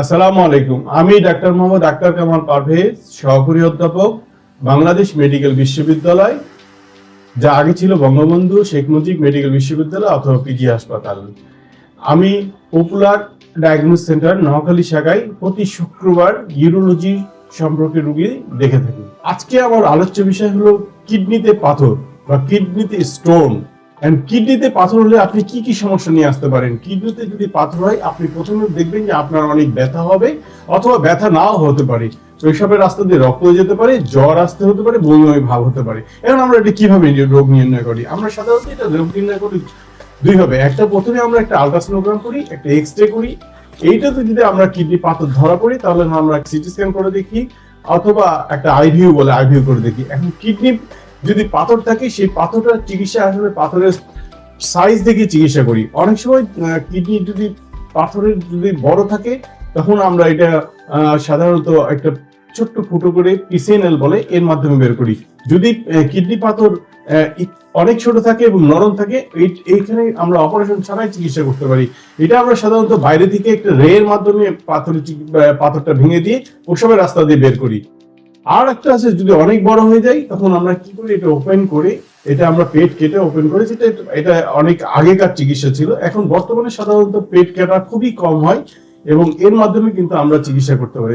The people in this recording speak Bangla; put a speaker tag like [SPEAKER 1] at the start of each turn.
[SPEAKER 1] আসসালামু আলাইকুম। আমি ডাক্তার মোহাম্মদ আক্তার কামাল পারভেজ, সহকারী অধ্যাপক, বাংলাদেশ মেডিকেল বিশ্ববিদ্যালয়, যা আগে ছিল বঙ্গবন্ধু শেখ মুজিব মেডিকেল বিশ্ববিদ্যালয় অথবা পিজি হাসপাতাল। আমি পপুলার ডায়াগনোস সেন্টার নোয়াখালী শাখায় প্রতি শুক্রবার ইউরোলজি সম্পর্কে রুগী দেখে থাকি। আজকে আমার আলোচ্য বিষয় হলো কিডনিতে পাথর বা কিডনিতে স্টোন। এন্ড কিডনিতে পাথর হলে আপনি কি কি সমস্যা নিয়ে আসতে পারেন? কিডনিতে যদি পাথর হয়, আপনি প্রথমে দেখবেন যে আপনার অনেক ব্যথা হবে অথবা ব্যথা নাও হতে পারে। পেশাবের রাস্তা দিয়ে রক্ত যেতে পারে, জ্বর আসতে হতে পারে বমি ভাব হতে পারে। এখন আমরা এটা কীভাবে রোগ নির্ণয় করি? আমরা সাধারণত এটা রোগ নির্ণয় করি দুই হবে একটা প্রথমে আমরা একটা আলট্রাসোনোগ্রাম করি, একটা এক্স রে করি। এইটাতে যদি আমরা কিডনি পাথর ধরা পড়ি, তাহলে আমরা সিটি স্ক্যান করে দেখি, অথবা একটা আইভিউ বলে আইভিউ করে দেখি। এখন কিডনি যদি পাথর থাকে সেই পাথরটার চিকিৎসা আসলে পাথরের সাইজ দেখে চিকিৎসা করি। অনেক সময় কিডনি যদি পাথরের যদি বড় থাকে তখন আমরা এটা সাধারণত একটা ছোট্ট ফুটো করে পিসিএনএল বলে এর মাধ্যমে বের করি। যদি কিডনি পাথর অনেক ছোট থাকে এবং নরম থাকে এই- এইখানে আমরা অপারেশন ছাড়াই চিকিৎসা করতে পারি। এটা আমরা সাধারণত বাইরে থেকে একটা রের মাধ্যমে আহ, পাথরটা ভেঙে দিয়ে প্রসবের রাস্তা দিয়ে বের করি। আর একটা আছে, যদি অনেক বড় হয়ে যায়, তখন আমরা কি করি, এটা ওপেন করে। এটা আমরা পেট কেটে ওপেন করে, যেটা এটা অনেক আগেকার চিকিৎসা ছিল। এখন বর্তমানে সাধারণত পেট কেটা খুবই কম হয়, এবং এর মাধ্যমে কিন্তু আমরা চিকিৎসা করতে পারি।